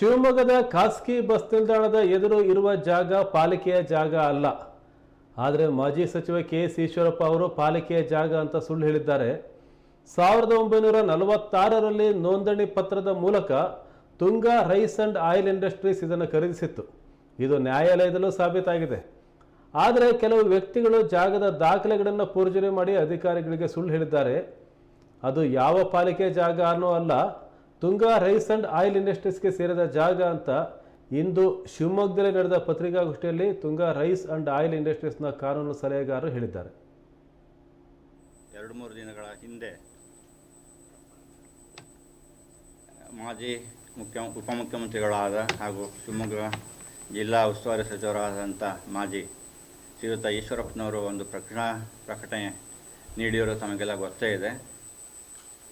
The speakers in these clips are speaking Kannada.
ಶಿವಮೊಗ್ಗದ ಖಾಸಗಿ ಬಸ್ ನಿಲ್ದಾಣದ ಎದುರು ಇರುವ ಜಾಗ ಪಾಲಿಕೆಯ ಜಾಗ ಅಲ್ಲ. ಆದರೆ ಮಾಜಿ ಸಚಿವ ಕೆ ಎಸ್ ಈಶ್ವರಪ್ಪ ಅವರು ಪಾಲಿಕೆಯ ಜಾಗ ಅಂತ ಸುಳ್ಳು ಹೇಳಿದ್ದಾರೆ. ಸಾವಿರದ ಒಂಬೈನೂರ ನಲವತ್ತಾರರಲ್ಲಿ ನೋಂದಣಿ ಪತ್ರದ ಮೂಲಕ Tunga rice and oil industries ಇದನ್ನು ಖರೀದಿಸಿತ್ತು. ಇದು ನ್ಯಾಯಾಲಯದಲ್ಲೂ ಸಾಬೀತಾಗಿದೆ. ಆದರೆ ಕೆಲವು ವ್ಯಕ್ತಿಗಳು ಜಾಗದ ದಾಖಲೆಗಳನ್ನು ಪೂರ್ಜನೆ ಮಾಡಿ ಅಧಿಕಾರಿಗಳಿಗೆ ಸುಳ್ಳು ಹೇಳಿದ್ದಾರೆ. ಅದು ಯಾವ ಪಾಲಿಕೆ ಜಾಗ ಅನ್ನೋ ಅಲ್ಲ ತುಂಗಾ ರೈಸ್ ಅಂಡ್ ಆಯಿಲ್ ಇಂಡಸ್ಟ್ರೀಸ್ಗೆ ಸೇರಿದ ಜಾಗ ಅಂತ ಇಂದು ಶಿವಮೊಗ್ಗದಲ್ಲಿ ನಡೆದ ಪತ್ರಿಕಾಗೋಷ್ಠಿಯಲ್ಲಿ ತುಂಗಾ ರೈಸ್ ಅಂಡ್ ಆಯಿಲ್ ಇಂಡಸ್ಟ್ರೀಸ್ನ ಕಾನೂನು ಸಲಹೆಗಾರರು ಹೇಳಿದ್ದಾರೆ. ಎರಡು ಮೂರು ದಿನಗಳ ಹಿಂದೆ ಮಾಜಿ ಮುಖ್ಯ, ಉಪಮುಖ್ಯಮಂತ್ರಿಗಳಾದ ಹಾಗೂ ಶಿವಮೊಗ್ಗ ಜಿಲ್ಲಾ ಉಸ್ತುವಾರಿ ಸಚಿವರಾದಂಥ ಮಾಜಿ ಶ್ರೀಯುತ ಈಶ್ವರಪ್ಪನವರು ಒಂದು ಪ್ರಕಟ ಪ್ರಕಟಣೆ ನೀಡಿರೋ ತಮಗೆಲ್ಲ ಗೊತ್ತೇ ಇದೆ.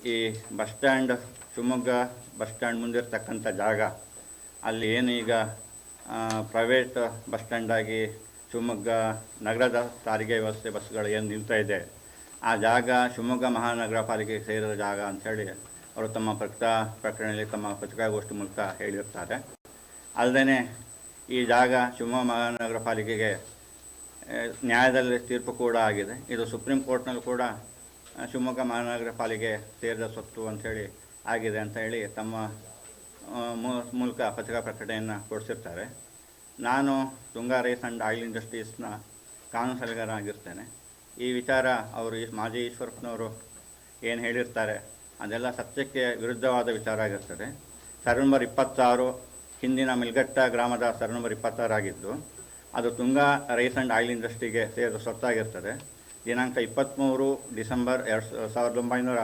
ಈ bus stand, Shivamogga bus stand ಮುಂದಿರ್ತಕ್ಕಂಥ ಜಾಗ. ಅಲ್ಲಿ ಏನು ಈಗ ಪ್ರೈವೇಟ್ ಬಸ್ ಸ್ಟ್ಯಾಂಡಾಗಿ ಶಿವಮೊಗ್ಗ ನಗರದ ಸಾರಿಗೆ ವ್ಯವಸ್ಥೆ ಬಸ್ಗಳು ಏನು ನಿಲ್ತಾ ಇದೆ. ಆ ಜಾಗ ಶಿವಮೊಗ್ಗ ಮಹಾನಗರ ಪಾಲಿಕೆಗೆ ಸೇರಿದ ಜಾಗ ಅಂಥೇಳಿ ಅವರು ತಮ್ಮ ಪ್ರಕಟ ಪ್ರಕಟಣೆಯಲ್ಲಿ ತಮ್ಮ ಪತ್ರಿಕಾಗೋಷ್ಠಿ ಮೂಲಕ ಹೇಳಿರ್ತಾರೆ ಅಲ್ಲದೇ ಈ ಜಾಗ ಶಿವಮೊಗ್ಗ ಮಹಾನಗರ ಪಾಲಿಕೆಗೆ ನ್ಯಾಯದಲ್ಲಿ ತೀರ್ಪು ಕೂಡ ಆಗಿದೆ. ಇದು ಸುಪ್ರೀಂ ಕೋರ್ಟ್ನಲ್ಲೂ ಕೂಡ ಶಿವಮೊಗ್ಗ ಮಹಾನಗರ ಪಾಲಿಕೆ ಸೇರಿದ ಸ್ವತ್ತು ಅಂಥೇಳಿ ಆಗಿದೆ ಅಂತ ಹೇಳಿ ತಮ್ಮ ಮೂಲಕ ಪತ್ರಿಕಾ ಪ್ರಕಟಣೆಯನ್ನು ಕೊಡಿಸಿರ್ತಾರೆ. ನಾನು ತುಂಗಾ ರೈಸ್ ಆ್ಯಂಡ್ ಆಯಿಲ್ ಇಂಡಸ್ಟ್ರೀಸ್ನ ಕಾನೂನು ಸಲಹೆಗಾರನಾಗಿರ್ತೇನೆ ಈ ವಿಚಾರ ಅವರು ಈ ಮಾಜಿ ಈಶ್ವರಪ್ಪನವರು ಏನು ಹೇಳಿರ್ತಾರೆ, ಅದೆಲ್ಲ ಸತ್ಯಕ್ಕೆ ವಿರುದ್ಧವಾದ ವಿಚಾರ ಆಗಿರ್ತದೆ. ಸರ್ವೆ ನಂಬರ್ ಇಪ್ಪತ್ತಾರು, ಹಿಂದಿನ ಮಿಲ್ಗಟ್ಟ ಗ್ರಾಮದ ಸರ್ವೆ ನಂಬರ್ ಇಪ್ಪತ್ತಾರು ಆಗಿದ್ದು ಅದು ತುಂಗಾ ರೈಸ್ ಆ್ಯಂಡ್ ಆಯಿಲ್ ಇಂಡಸ್ಟ್ರಿಗೆ ಸೇರಿದ ಸ್ವತ್ತಾಗಿರ್ತದೆ. ದಿನಾಂಕ ಇಪ್ಪತ್ತ್ಮೂರು ಡಿಸೆಂಬರ್ ಎರಡು ಸಾವಿರದ ಒಂಬೈನೂರ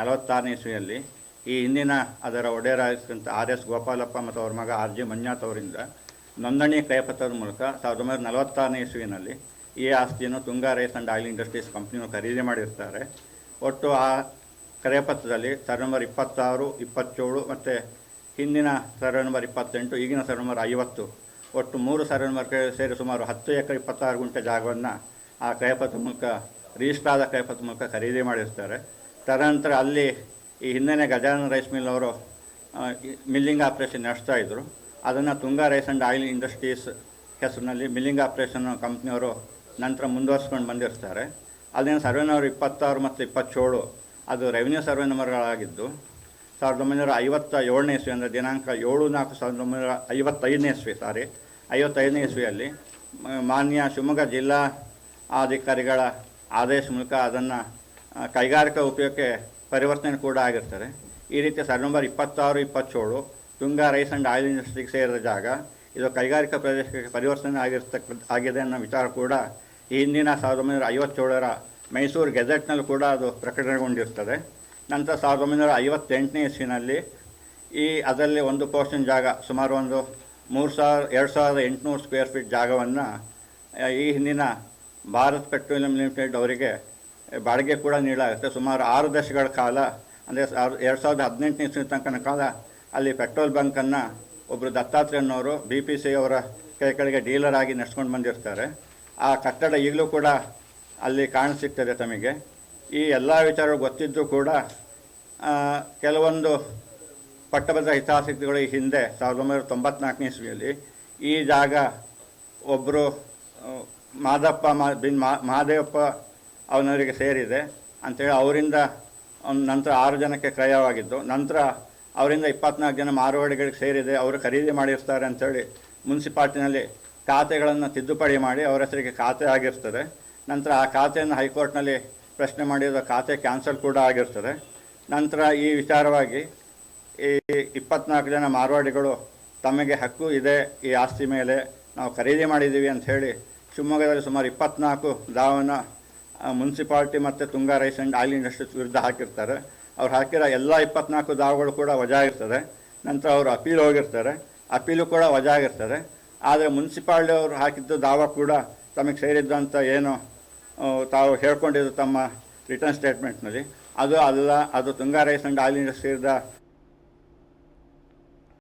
ನಲವತ್ತಾರನೇ ಇಸ್ವಿಯಲ್ಲಿ ಈ ಹಿಂದಿನ ಅದರ ಒಡೆಯರಾಗಿರ್ತಕ್ಕಂಥ ಆರ್ ಎಸ್ ಗೋಪಾಲಪ್ಪ ಮತ್ತು ಅವರ ಮಗ ಆರ್ ಜಿ ಮಂಜುನಾಥ್ ಅವರಿಂದ ನೋಂದಣಿ ಕ್ರಯಪತ್ರದ ಮೂಲಕ ಸಾವಿರದ ಒಂಬೈನೂರ ನಲವತ್ತಾರನೇ ಇಸ್ವಿನಲ್ಲಿ ಈ ಆಸ್ತಿಯನ್ನು Tunga rice and oil industries ಕಂಪ್ನಿಯು ಖರೀದಿ ಮಾಡಿರ್ತಾರೆ. ಒಟ್ಟು ಆ ಕ್ರಯಪತ್ರದಲ್ಲಿ ಸರ್ವೆ ನಂಬರ್ ಇಪ್ಪತ್ತಾರು, ಇಪ್ಪತ್ತೇಳು ಮತ್ತು ಹಿಂದಿನ ಸರ್ವೆ ನಂಬರ್ ಇಪ್ಪತ್ತೆಂಟು, ಈಗಿನ ಸರ್ವೆ ನಂಬರ್ ಐವತ್ತು ಒಟ್ಟು ಮೂರು ಸರ್ವೆ ನಂಬರ್ ಸೇರಿ ಸುಮಾರು ಹತ್ತು ಎಕರೆ ಇಪ್ಪತ್ತಾರು ಗುಂಟೆ ಜಾಗವನ್ನು ಆ ಕ್ರಯಪತ್ರ ಮೂಲಕ ರಿಜಿಸ್ಟರ್ ಆದ ಕ್ರಯಪತ್ರ ಮೂಲಕ ಖರೀದಿ ಮಾಡಿರ್ತಾರೆ. ತದನಂತರ ಅಲ್ಲಿ ಈ ಹಿಂದಿನ ಗಜಾನನ ರೈಸ್ ಮಿಲ್ ಅವರು ಮಿಲ್ಲಿಂಗ್ ಆಪ್ರೇಷನ್ ನಡೆಸ್ತಾ ಇದ್ದರು ಅದನ್ನು Tunga rice and oil industries ಹೆಸರಿನಲ್ಲಿ ಮಿಲ್ಲಿಂಗ್ ಆಪ್ರೇಷನ್ ಕಂಪ್ನಿಯವರು ನಂತರ ಮುಂದುವರ್ಸ್ಕೊಂಡು ಬಂದಿರ್ತಾರೆ. ಅಲ್ಲಿನ ಸರ್ವೆ ನಂಬರ್ ಇಪ್ಪತ್ತಾರು ಮತ್ತು ಇಪ್ಪತ್ತೇಳು, ಅದು ರೆವಿನ್ಯೂ ಸರ್ವೆ ನಂಬರ್ಗಳಾಗಿದ್ದು ಸಾವಿರದ ಒಂಬೈನೂರ ಐವತ್ತ ಏಳನೇ ಇಸ್ವಿ ಅಂದರೆ ದಿನಾಂಕ ಏಳು ನಾಲ್ಕು ಸಾವಿರದ ಒಂಬೈನೂರ ಐವತ್ತೈದನೇ ಇಸ್ವಿ ಸಾರಿ ಐವತ್ತೈದನೇ ಇಸ್ವಿಯಲ್ಲಿ ಮಾನ್ಯ ಶಿವಮೊಗ್ಗ ಜಿಲ್ಲಾ ಅಧಿಕಾರಿಗಳ ಆದೇಶ ಮೂಲಕ ಅದನ್ನು ಕೈಗಾರಿಕಾ ಉಪಯೋಗಕ್ಕೆ ಪರಿವರ್ತನೆ ಕೂಡ ಆಗಿರ್ತಾರೆ ಈ ರೀತಿ ಸರ್ವೆ ನಂಬರ್ ಇಪ್ಪತ್ತಾರು, ಇಪ್ಪತ್ತೇಳು, ತುಂಗಾ ರೈಸ್ ಆ್ಯಂಡ್ ಆಯಿಲ್ ಇಂಡಸ್ಟ್ರಿಗೆ ಸೇರಿದ ಜಾಗ, ಇದು ಕೈಗಾರಿಕಾ ಪ್ರದೇಶಕ್ಕೆ ಪರಿವರ್ತನೆ ಆಗಿರ್ತಕ್ಕ, ಆಗಿದೆ ಅನ್ನೋ ವಿಚಾರ ಕೂಡ ಈ ಹಿಂದಿನ ಸಾವಿರದ ಒಂಬೈನೂರ ಐವತ್ತೇಳರ ಮೈಸೂರು ಗೆಜೆಟ್ನಲ್ಲಿ ಕೂಡ ಅದು ಪ್ರಕಟಣೆಗೊಂಡಿರ್ತದೆ ನಂತರ ಸಾವಿರದ ಒಂಬೈನೂರ ಐವತ್ತೆಂಟನೇ ಇಸ್ವಿನಲ್ಲಿ ಈ, ಅದರಲ್ಲಿ ಒಂದು ಪೋರ್ಷನ್ ಜಾಗ, ಸುಮಾರು ಒಂದು ಮೂರು ಸಾವಿರ, ಎರಡು ಸಾವಿರದ ಎಂಟುನೂರು ಸ್ಕ್ವೇರ್ ಫೀಟ್ ಜಾಗವನ್ನು ಈ ಹಿಂದಿನ ಭಾರತ್ ಪೆಟ್ರೋಲಿಯಂ ಲಿಮಿಟೆಡ್ ಅವರಿಗೆ ಬಾಡಿಗೆ ಕೂಡ ನೀಡಲಾಗುತ್ತೆ. ಸುಮಾರು ಆರು ದಶಕಗಳ ಕಾಲ, ಅಂದರೆ ಎರಡು ಸಾವಿರದ ಹದಿನೆಂಟನೇ ಇಸ್ವಿ ತನಕನ ಕಾಲ, ಅಲ್ಲಿ ಪೆಟ್ರೋಲ್ ಬಂಕನ್ನು ಒಬ್ಬರು ದತ್ತಾತ್ರೇಯನವರು ಬಿ ಪಿ ಸಿ ಅವರ ಕೈ ಕೆಳಗೆ ಡೀಲರ್ ಆಗಿ ನಡೆಸ್ಕೊಂಡು ಬಂದಿರ್ತಾರೆ. ಆ ಕಟ್ಟಡ ಈಗಲೂ ಕೂಡ ಅಲ್ಲಿ ಕಾಣಸಿಗ್ತದೆ ತಮಗೆ. ಈ ಎಲ್ಲ ವಿಚಾರಗಳು ಗೊತ್ತಿದ್ದು ಕೂಡ ಕೆಲವೊಂದು ಪಟ್ಟಭದ್ರ ಹಿತಾಸಕ್ತಿಗಳು ಹಿಂದೆ, ಸಾವಿರದ ಒಂಬೈನೂರ ತೊಂಬತ್ನಾಲ್ಕನೇ ಇಸ್ವಿಯಲ್ಲಿ ಈ ಜಾಗ ಒಬ್ಬರು ಮಾದಪ್ಪ ಮಾ, ಬಿನ್ ಮಹಾದೇವಪ್ಪ ಅವನವರಿಗೆ ಸೇರಿದೆ ಅಂಥೇಳಿ ಅವರಿಂದ ನಂತರ ಆರು ಜನಕ್ಕೆ ಕ್ರಯವಾಗಿದ್ದು, ನಂತರ ಅವರಿಂದ ಇಪ್ಪತ್ನಾಲ್ಕು ಜನ ಮಾರುವಾಡಿಗಳಿಗೆ ಸೇರಿದೆ, ಅವರು ಖರೀದಿ ಮಾಡಿರ್ತಾರೆ ಅಂಥೇಳಿ ಮುನ್ಸಿಪಾಲ್ಟಿನಲ್ಲಿ ಖಾತೆಗಳನ್ನು ತಿದ್ದುಪಡಿ ಮಾಡಿ ಅವರ ಹೆಸರಿಗೆ ಖಾತೆ ಆಗಿರ್ತದೆ. ನಂತರ ಆ ಖಾತೆಯನ್ನು ಹೈಕೋರ್ಟ್ನಲ್ಲಿ ಪ್ರಶ್ನೆ ಮಾಡಿದ ಖಾತೆ ಕ್ಯಾನ್ಸಲ್ ಕೂಡ ಆಗಿರ್ತದೆ. ನಂತರ ಈ ವಿಚಾರವಾಗಿ ಈ ಇಪ್ಪತ್ನಾಲ್ಕು ಜನ ಮಾರ್ವಾಡಿಗಳು ತಮಗೆ ಹಕ್ಕು ಇದೆ, ಈ ಆಸ್ತಿ ಮೇಲೆ ನಾವು ಖರೀದಿ ಮಾಡಿದ್ದೀವಿ ಅಂತ ಹೇಳಿ ಶಿವಮೊಗ್ಗದಲ್ಲಿ ಸುಮಾರು ಇಪ್ಪತ್ನಾಲ್ಕು ದಾವನ ಮುನ್ಸಿಪಾಲ್ಟಿ ಮತ್ತು Tunga rice and oil industries ವಿರುದ್ಧ ಹಾಕಿರ್ತಾರೆ. ಅವ್ರು ಹಾಕಿರೋ ಎಲ್ಲ ಇಪ್ಪತ್ನಾಲ್ಕು ದಾವಗಳು ಕೂಡ ವಜಾ ಇರ್ತದೆ ನಂತರ ಅವರು ಅಪೀಲ್ ಹೋಗಿರ್ತಾರೆ. ಅಪೀಲು ಕೂಡ ವಜಾ ಆಗಿರ್ತದೆ ಆದರೆ ಮುನ್ಸಿಪಾಲ್ಟಿ ಅವರು ಹಾಕಿದ್ದು ದಾವ ಕೂಡ ತಮಗೆ ಸೇರಿದ್ದಂಥ ಏನು ತಾವು ಹೇಳ್ಕೊಂಡಿದ್ದು ತಮ್ಮ ರಿಟರ್ನ್ ಸ್ಟೇಟ್ಮೆಂಟ್ನಲ್ಲಿ. ಅದು ಅಲ್ಲ, ಅದು Tunga rice and oil industry ಸೇರಿದ